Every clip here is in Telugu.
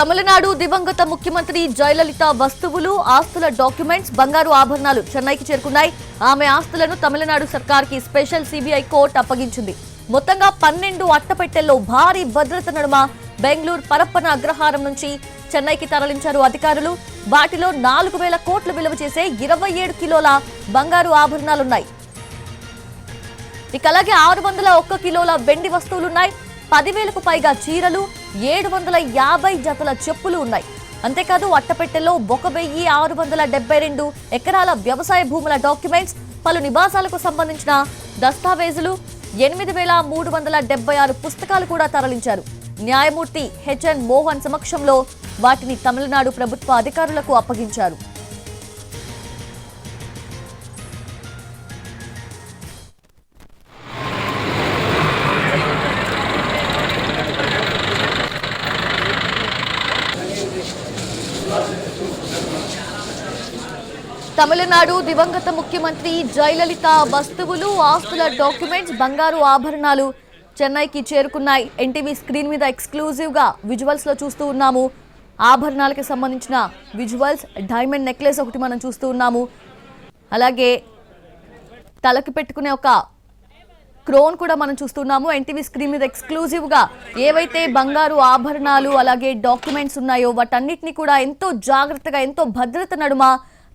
తమిళనాడు దివంగత ముఖ్యమంత్రి జయలలిత వస్తువులు ఆస్తుల డాక్యుమెంట్స్ బంగారు ఆభరణాలు చెన్నైకి చేరుకున్నాయి. ఆమె ఆస్తులను తమిళనాడు సర్కార్కి స్పెషల్ సిబిఐ కోర్టు అప్పగించింది. మొత్తంగా పన్నెండు అట్టపెట్టెల్లో భారీ భద్రత నడుమ బెంగళూరు పరప్పన అగ్రహారం నుంచి చెన్నైకి తరలించారు అధికారులు. వాటిలో నాలుగు వేల కోట్లు విలువ చేసే ఇరవై ఏడు కిలోల బంగారు ఆభరణాలున్నాయి. ఇక అలాగే ఆరు వందల ఒక్క కిలోల వెండి వస్తువులున్నాయి. పదివేలకు పైగా చీరలు ఏడు వందల యాభై జతల చెప్పులు ఉన్నాయి. అంతేకాదు అట్టపెట్టెలో ఒక వెయ్యి ఆరు వందల డెబ్బై రెండు ఎకరాల వ్యవసాయ భూముల డాక్యుమెంట్స్ పలు నివాసాలకు సంబంధించిన దస్తావేజులు ఎనిమిది వేల మూడు వందల డెబ్బై ఆరు పుస్తకాలు కూడా తరలించారు. న్యాయమూర్తి హెచ్ఎన్ మోహన్ సమక్షంలో వాటిని తమిళనాడు ప్రభుత్వ అధికారులకు అప్పగించారు. తమిళనాడు దివంగత ముఖ్యమంత్రి జయలలిత వస్తువులు ఆస్తుల డాక్యుమెంట్స్ బంగారు ఆభరణాలు చెన్నైకి చేరుకున్నాయి. ఎన్టీవీ స్క్రీన్ మీద ఎక్స్క్లూజివ్గా విజువల్స్లో చూస్తూ ఉన్నాము. ఆభరణాలకి సంబంధించిన విజువల్స్ డైమండ్ నెక్లెస్ ఒకటి మనం చూస్తూ ఉన్నాము. అలాగే తలకి పెట్టుకునే ఒక క్రోన్ కూడా మనం చూస్తున్నాము ఎన్టీవీ స్క్రీన్ మీద ఎక్స్క్లూజివ్గా ఏవైతే బంగారు ఆభరణాలు అలాగే డాక్యుమెంట్స్ ఉన్నాయో వాటన్నిటిని కూడా ఎంతో జాగ్రత్తగా ఎంతో భద్రత నడుమ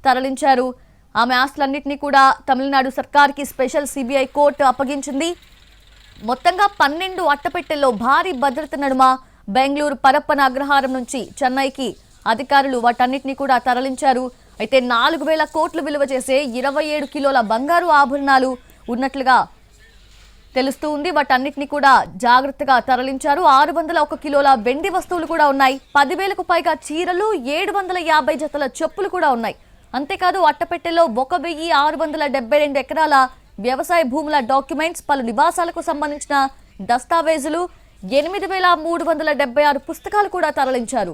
తరలించారు. ఆమె ఆస్తులన్నింటినీ కూడా తమిళనాడు సర్కార్కి స్పెషల్ సిబిఐ కోర్టు అప్పగించింది. మొత్తంగా పన్నెండు అట్టపెట్టెల్లో భారీ భద్రత నడుమ బెంగళూరు పరప్పన అగ్రహారం నుంచి చెన్నైకి అధికారులు వాటన్నిటిని కూడా తరలించారు. అయితే నాలుగు వేల కోట్లు విలువ చేసే ఇరవై ఏడు కిలోల బంగారు ఆభరణాలు ఉన్నట్లుగా తెలుస్తూ ఉంది. వాటన్నిటిని కూడా జాగ్రత్తగా తరలించారు. ఆరు వందల ఒక కిలోల వెండి వస్తువులు కూడా ఉన్నాయి. పదివేలకు పైగా చీరలు ఏడు వందల యాభై జతల చెప్పులు కూడా ఉన్నాయి. అంతేకాదు అట్టపెట్టెలో ఒక వెయ్యి ఆరు వందల డెబ్బై రెండు ఎకరాల వ్యవసాయ భూముల డాక్యుమెంట్స్ పలు నివాసాలకు సంబంధించిన దస్తావేజులు ఎనిమిది వేల మూడు వందల డెబ్బై ఆరు పుస్తకాలు కూడా తరలించారు.